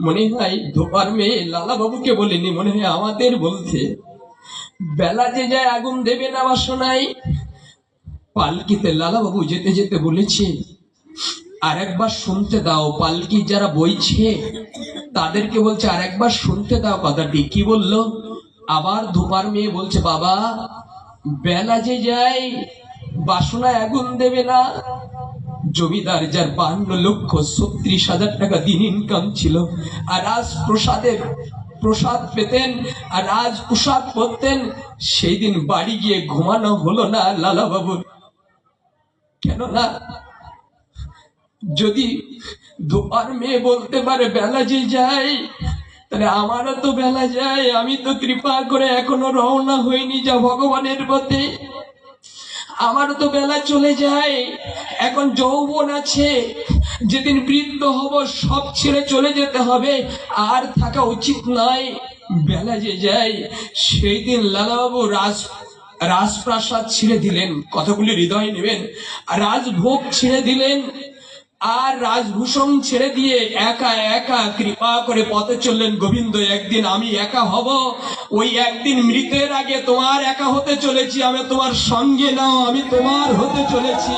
মনে হয় ধোপার মেয়ে লালা বাবুকে বলিনি, মনে হয় আমাদের বলতে বেলা যে যায় আগুন দেবে না বাসনায়, পালকিতে লালা বাবু যেতে যেতে বলেছে আর একবার শুনতে দাও, পালকি যারা বইছে, তাদেরকে বলছে আর একবার শুনতে দাও কথাটি। কি বলল? আবার ধোপার মেয়ে বলছে, বাবা, বেলা যে যায় বাসনায় আগুন দেবে না জমিদার, যার বান্ন লক্ষ ছত্রিশ হাজার টাকা দিন ইনকাম ছিল। আর আজ প্রসাদের, প্রসাদ পেতেন, আর আজ প্রসাদ করতেন, সেই দিন বাড়ি গিয়ে ঘুমানো হলো না লালা বাবুর কেননা, যদি দোপার মেয়ে বলতে পারে, বেলা যে যায়, তাহলে আমারও তো বেলা যায়, আমি তো কৃপা করে এখনও রওনা হইনি যা ভগবানের পথে। আমারও তো বেলা চলে যায়। এখন যৌবন আছে। যেদিন বৃদ্ধ হব, সব ছেড়ে চলে যেতে হবে। আর থাকা উচিত নয় বেলা যে যায়, সেই দিন লালাবাবু রাজ রাজপ্রাসাদ ছেড়ে দিলেন। কথাগুলি হৃদয় নেবেন। রাজভোগ ছেড়ে দিলেন। আর রাজভূষণ ছেড়ে দিয়ে একা একা কৃপা করে পথে চললেন গোবিন্দ। একদিন আমি একা হব। ওই একদিন মৃতের আগে তোমার একা হতে চলেছি। আমি তোমার সঙ্গে নাও আমি তোমার হতে চলেছি।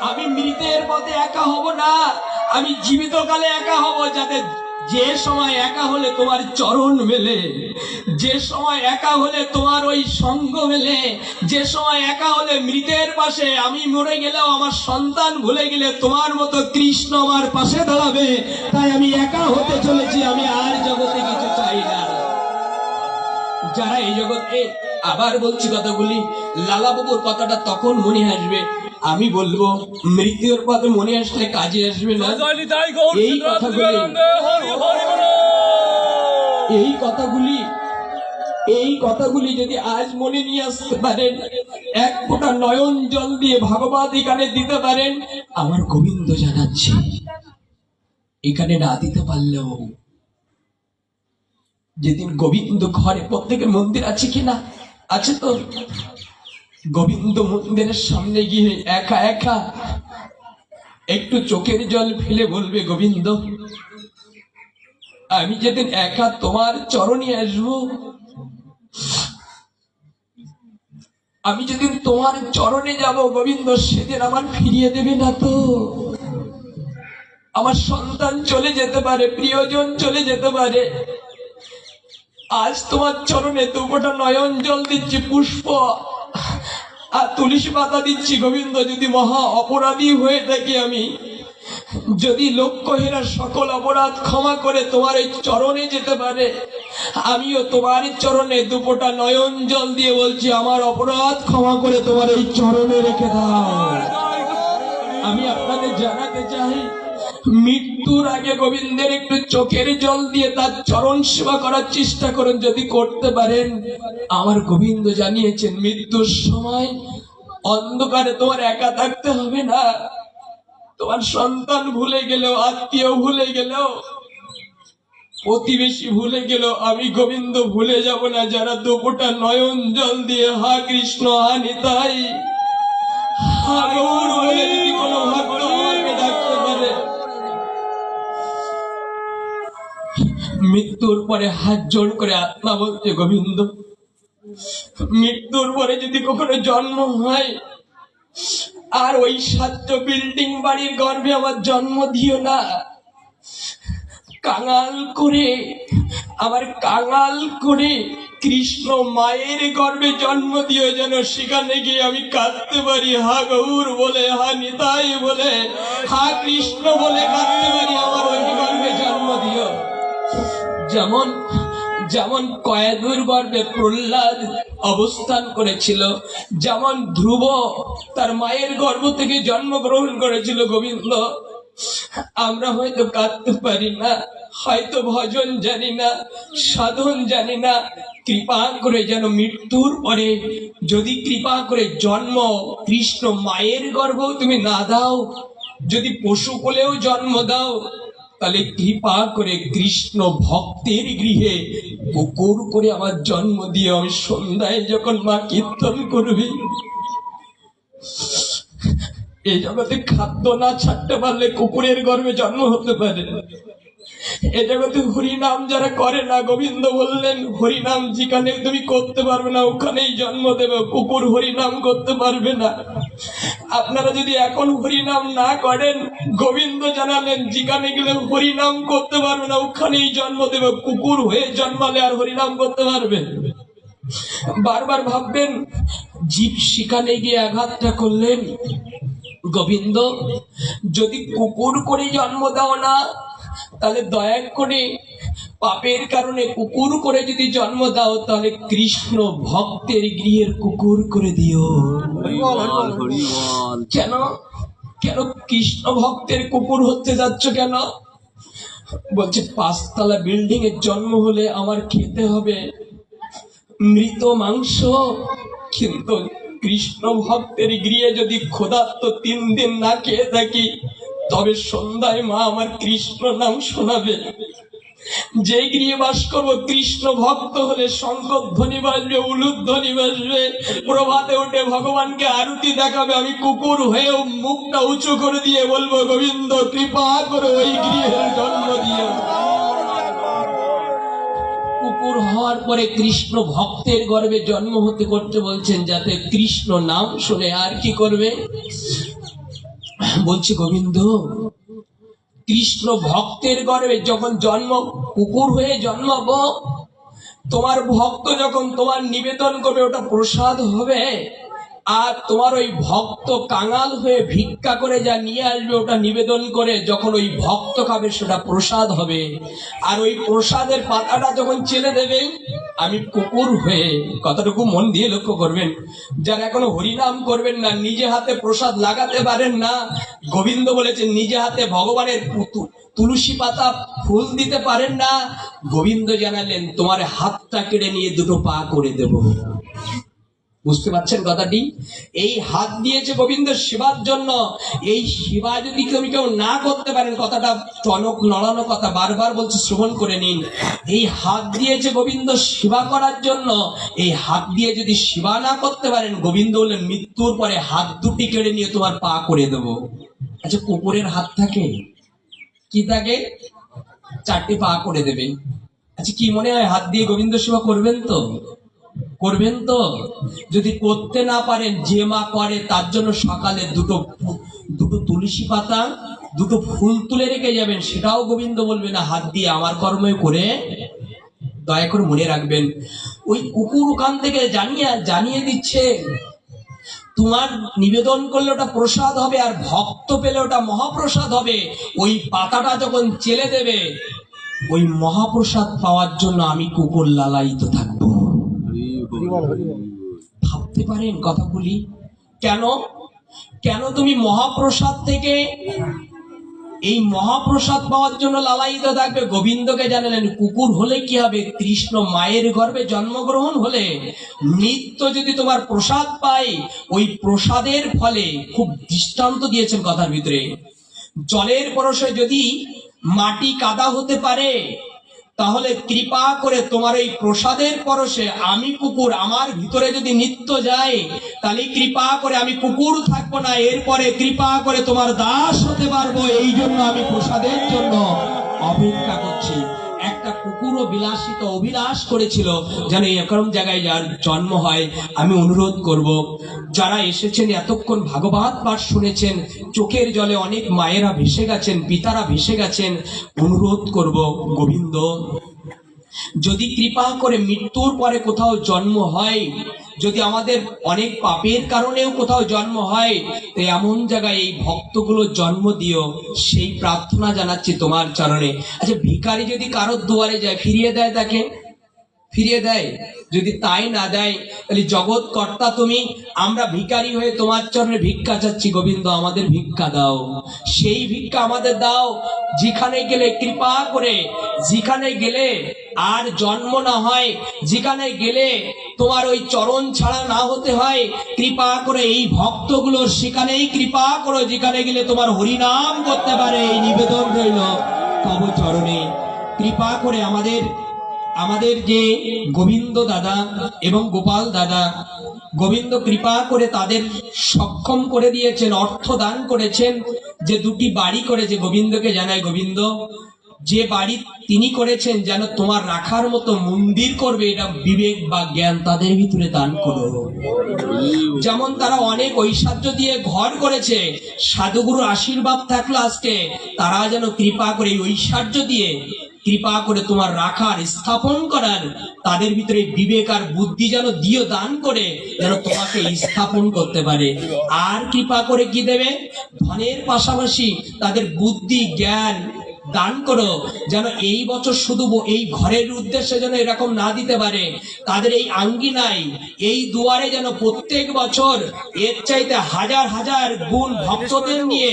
আমি মৃতের পথে একা হব না। আমি জীবিত কালে একা হব যাতে যে সময় একা হলে তোমার চরণ মেলে, যে সময় একা হলে তোমার ওই সঙ্গ মেলে, যে সময় একা হলে মৃতের পাশে আমি মরে গেলেও আমার সন্তান ভুলে গেলে তোমার মতো কৃষ্ণ আমার পাশে দাঁড়াবে। তাই আমি একা হতে চলেছি, আমি আর জগতে কিছু চাই না। যারা এই জগতে আবার বলছি কথাগুলি লালা বাবুর কথাটা তখন মনে আসবে। আমি বলব মৃত্যুর পথে মনে আসলে কাজে আসবে না। এই কথাগুলি এই কথাগুলি এই কথাগুলি যদি আজ মনে নিয়ে আসতে পারেন এক ফোঁটা নয়ন জল দিয়ে ভাগবত এখানে দিতে পারেন আমার গোবিন্দ জানাচ্ছে এখানে না দিতে পারলেও যেদিন গোবিন্দ ঘরে প্রত্যেকের মন্দির আছে কিনা আছে তো? গোবিন্দ মন্দিরের সামনে গিয়ে একা একা একটু চোখের জল ফেলে বলবে, গোবিন্দ, আমি যেদিন একা তোমার চরণে আসব, আমি যেদিন তোমার চরণে যাব, গোবিন্দ সেদিন আমার ফিরিয়ে দেবে না তো। আমার সন্তান চলে যেতে পারে, প্রিয়জন চলে যেতে পারে। আজ তোমার চরণে দুপোটা নয়ন জল দিচ্ছি, পুষ্প আর তুলসী পাতা দিচ্ছি গোবিন্দ, যদি মহা অপরাধী হয়ে থাকি আমি। যদি লক্ষ্য হেরা সকল অপরাধ ক্ষমা করে তোমার এই চরণে যেতে পারে, আমিও তোমার চরণে দুপোটা নয়ন জল দিয়ে বলছি, আমার অপরাধ ক্ষমা করে তোমার এই চরণে রেখে দাও। আমি আপনাদের জানাতে চাই মৃত্যুর আগে গোবিন্দের একটু চোখের জল দিয়ে তার চরণ সেবা করার চেষ্টা করুন যদি করতে পারেন। আমার গোবিন্দ জানিয়েছেন, মৃত্যুর সময় অন্ধকারে তোমার একা থাকতে হবে না। তোমার সন্তান ভুলে গেলেও, আত্মীয় ভুলে গেলেও, প্রতিবেশী ভুলে গেল আমি গোবিন্দ ভুলে যাব না। যারা দুপোটা নয়ন জল দিয়ে হা কৃষ্ণ হা নিতাই হা গৌর বলে যদি কোনো ভক্ত মৃত্যুর পরে হাত জোড় করে আত্মা বলছে গোবিন্দ, মৃত্যুর পরে যদি কখনো জন্ম হয়, আর ওই সাত্য বিল্ডিং বাড়ির গর্ভে আমার জন্ম দিও না। কাঙাল করে আমার কাঙাল করে কৃষ্ণ মায়ের গর্ভে জন্ম দিও যেন সেখানে গিয়ে আমি কাঁদতে পারি। হা গৌর বলে, হা নিতাই বলে, হা কৃষ্ণ বলে কাঁদতে পারি আমার যেমন যেমন কয়েদুর গর্ভে প্রহ্লাদ অবস্থান করেছিল, যেমন ধ্রুব তার মায়ের গর্ভ থেকে জন্মগ্রহণ করেছিল, গোবিন্দ। আমরা হয়তো কাঁদতে পারি না, হয়তো ভজন জানি না, সাধন জানি না, কৃপা করে যেন মৃত্যুর পরে যদি কৃপা করে জন্ম, কৃষ্ণ মায়ের গর্ভ তুমি না দাও, যদি পশু কোলেও জন্ম দাও তাহলে কৃপা করে কৃষ্ণ ভক্তের গৃহে কুকুর করে আমার জন্ম দিয়ে আমি সন্ধ্যায় যখন মা কীর্তন করবি, এই জগতে খাদ্য না ছাড়তে পারলে কুকুরের গর্ভে জন্ম হতে পারে। এ জগতে হরিনাম যারা করে না, গোবিন্দ বললেন, হরিনাম যেখানে তুমি করতে পারবে না, ওখানেই জন্ম দেবে। কুকুর হরিনাম করতে পারবে না। আপনারা যদি এখন হরিনাম না করেন, গোবিন্দ জানালেন, যেখানে গেলে হরিনাম করতে পারবে না, ওখানেই জন্ম দেবে কুকুর হয়ে জন্মালে আর হরিনাম করতে পারবে। বারবার ভাববেন, জীব সেখানে গিয়ে আঘাতটা করলেন? গোবিন্দ, যদি কুকুর করে জন্ম দাও না, তাহলে দয়া করে পাপের কারণে কুকুর করে যদি জন্ম দাও, তাহলে কৃষ্ণ ভক্তের গৃহের কুকুর করে দিও। কেন? কেন কৃষ্ণ ভক্তের কুকুর হতে যাচ্ছ কেন? বলছে, পাঁচতলা বিল্ডিং এর জন্ম হলে আমার খেতে হবে মৃত মাংস। কিন্তু কৃষ্ণ ভক্তের গৃহে যদি ক্ষুধার্ত তিন দিন না খেয়ে থাকি, তবে সন্ধ্যায় মা আমার কৃষ্ণ নাম শোনাবে। যে গৃহে বাস করব, কৃষ্ণ ভক্ত হলে শঙ্কর ধ্বনি বাজবে উলুদ ধ্বনি বাজবে। প্রভাতে উঠে ভগবানকে আরতি দেখাবে। আমি কুকুর হয়েও মুখটা উঁচু করে দিয়ে বলব, গোবিন্দ, কৃপা করে ওই গৃহের জন্ম দিয়ে। কুকুর হওয়ার পরে কৃষ্ণ ভক্তের গর্ভে জন্ম হতে করতে বলছেন, যাতে কৃষ্ণ নাম শুনে আর কি করবে? বলছি, গোবিন্দ কৃষ্ণ ভক্তের গর্বে যখন জন্ম, কুকুর হয়ে জন্মাব তোমার ভক্ত যখন তোমার নিবেদন করবে, ওটা প্রসাদ হবে। আর তোমার ওই ভক্ত কাঙাল হয়ে ভিক্ষা করে যা নিয়ে আসবে, ওটা নিবেদন করে যখন ওই ভক্ত খাবে, সেটা প্রসাদ হবে। আর ওই প্রসাদের পাতাটা যখন চেলে দেবে, আমি কুকুর হয়ে কতটুকু মন দিয়ে লক্ষ্য করবেন, যারা এখনও হরিনাম করবেন না, নিজে হাতে প্রসাদ লাগাতে পারেন না, গোবিন্দ বলেছেন নিজে হাতে ভগবানের পুতু তুলসী পাতা ফুল দিতে পারেন না, গোবিন্দ জানালেন, তোমার হাতটা কেড়ে নিয়ে দুটো পা করে দেব। বুঝতে পারছেন কথাটি? এই হাত দিয়েছে গোবিন্দ সেবার জন্য এই সেবা যদি তুমি কেউ না করতে পারেন, কথাটা টনক নড়ানো কথা, বারবার বলছে শ্রবণ করে নিন। এই হাত দিয়েছে গোবিন্দ সেবা করার জন্য, এই হাত দিয়ে যদি সেবা না করতে পারেন, গোবিন্দ বললেন মৃত্যুর পরে হাত দুটি কেড়ে নিয়ে তোমার পা করে দেব। আচ্ছা কুকুরের হাত থাকে? কি থাকে? চারটি পা করে দেবে। আচ্ছা কি মনে হয় হাত দিয়ে গোবিন্দ সেবা করবেন তো? করবেন তো? যদি করতে না পারেন, যে মা করে, তার জন্য সকালে দুটো দুটো তুলসী পাতা, দুটো ফুল তুলে রেখে যাবেন, সেটাও গোবিন্দ বলবে, না, হাত দিয়ে আমার কর্মই করে দয়া করে মনে রাখবেন। ওই কুকুর ওখান থেকে জানিয়ে জানিয়ে দিচ্ছে, তোমার নিবেদন করলে ওটা প্রসাদ হবে, আর ভক্ত পেলে ওটা মহাপ্রসাদ হবে। ওই পাতাটা যখন চেলে দেবে, ওই মহাপ্রসাদ পাওয়ার জন্য আমি কুকুর লালায়িত থাকব। ভাবতে পারেন কথাগুলি। কেন? কেন তুমি মহাপ্রসাদ থেকে এই মহাপ্রসাদ পাওয়ার জন্য লালায়িত থাকবে? গোবিন্দকে জানালেন, কুকুর হলে কি হবে? কৃষ্ণ মায়ের গর্ভে জন্মগ্রহণ হলে নিত্য যদি তোমার প্রসাদ পাই, ওই প্রসাদের ফলে খুব দৃষ্টান্ত দিয়েছেন কথার ভিতরে। জলের পরশে যদি মাটি কাদা হতে পারে তাহলে কৃপা করে তোমার এই প্রসাদের পরশে আমি কুকুর আমার ভিতরে যদি নিত্য যাই তাহলে কৃপা করে আমি কুকুর থাকব না, এরপরে কৃপা করে তোমার দাস হতে পারব এই জন্য আমি প্রসাদের জন্য অপেক্ষা করছি। বিলাসিত অভিলাষ করেছিল যেন এরকম জায়গায় যার জন্ম হয়, আমি অনুরোধ করব, যারা এসেছেন, এতক্ষণ ভাগবত পাঠ শুনেছেন, চোখের জলে অনেক মায়েরা ভেসে গেছেন, পিতারা ভেসে গেছেন, অনুরোধ করব, গোবিন্দ, যদি কৃপা করে মৃত্যুর পরে কোথাও জন্ম হয় যদি আমাদের অনেক পাপের কারণেও কোথাও জন্ম হয়, তো এমন জায়গায় এই ভক্তগুলো জন্ম দিও, সেই প্রার্থনা জানাচ্ছি তোমার চরণে। আচ্ছা ভিখারি যদি কারোর দুয়ারে যায়, ফিরিয়ে দেয় তাকে? ফিরিয়ে দেয়। যদি তাই না দেয়, তাহলে জগৎ কর্তা তুমি, আমরা ভিখারি হয়ে তোমার চরণে ভিক্ষা চাচ্ছি, গোবিন্দ, আমাদের ভিক্ষা দাও। সেই ভিক্ষা আমাদের দাও, যেখানে গেলে কৃপা করে, যেখানে গেলে আর জন্ম না হয়, যেখানে গেলে তোমার ওই চরণ ছাড়া না হতে হয়, কৃপা করে এই ভক্তগুলো সেখানেই কৃপা করো, যেখানে গেলে তোমার হরিনাম করতে পারে। এই নিবেদন রইল তব চরণে। কৃপা করে আমাদের আমাদের যে গোবিন্দ দাদা এবং গোপাল দাদা, গোবিন্দ কৃপা করে তাদের সক্ষম করে দিয়েছেন, অর্থ দান করেছেন, যে দুটি বাড়ি করেছে, গোবিন্দকে জানায় গোবিন্দ, যে বাড়ি তিনি করেছেন যেন তোমার রাখার মতো মন্দির করবে, এটা বিবেক বা জ্ঞান তাদের ভিতরে দান করো। যেমন তারা অনেক ঐশ্বর্য দিয়ে ঘর করেছে, সাধুগুরুর আশীর্বাদ থাকল আজকে, তারা যেন কৃপা করে ঐশ্বর্য দিয়ে কৃপা করে তোমার রাখার, স্থাপন করার, তাদের ভিতরে বিবেক আর বুদ্ধি যেন দিও দান করে, যেন তোমাকে স্থাপন করতে পারে। আর কৃপা করে কি দেবে? ধনের পাশাপাশি তাদের বুদ্ধি, জ্ঞান দান করো, যেন এই বছর শুধু এই ঘরের উদ্দেশ্যে যেন এরকম না দিতে পারে। তাদের এই আঙ্গিনায়, এই দুয়ারে যেন প্রত্যেক বছর এর চাইতে হাজার হাজার গুণ ভক্তদের নিয়ে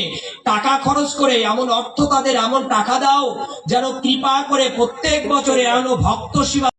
টাকা খরচ করে, এমন অর্থ তাদের, এমন টাকা দাও, যেন কৃপা করে প্রত্যেক বছরে এমন ভক্ত শিবা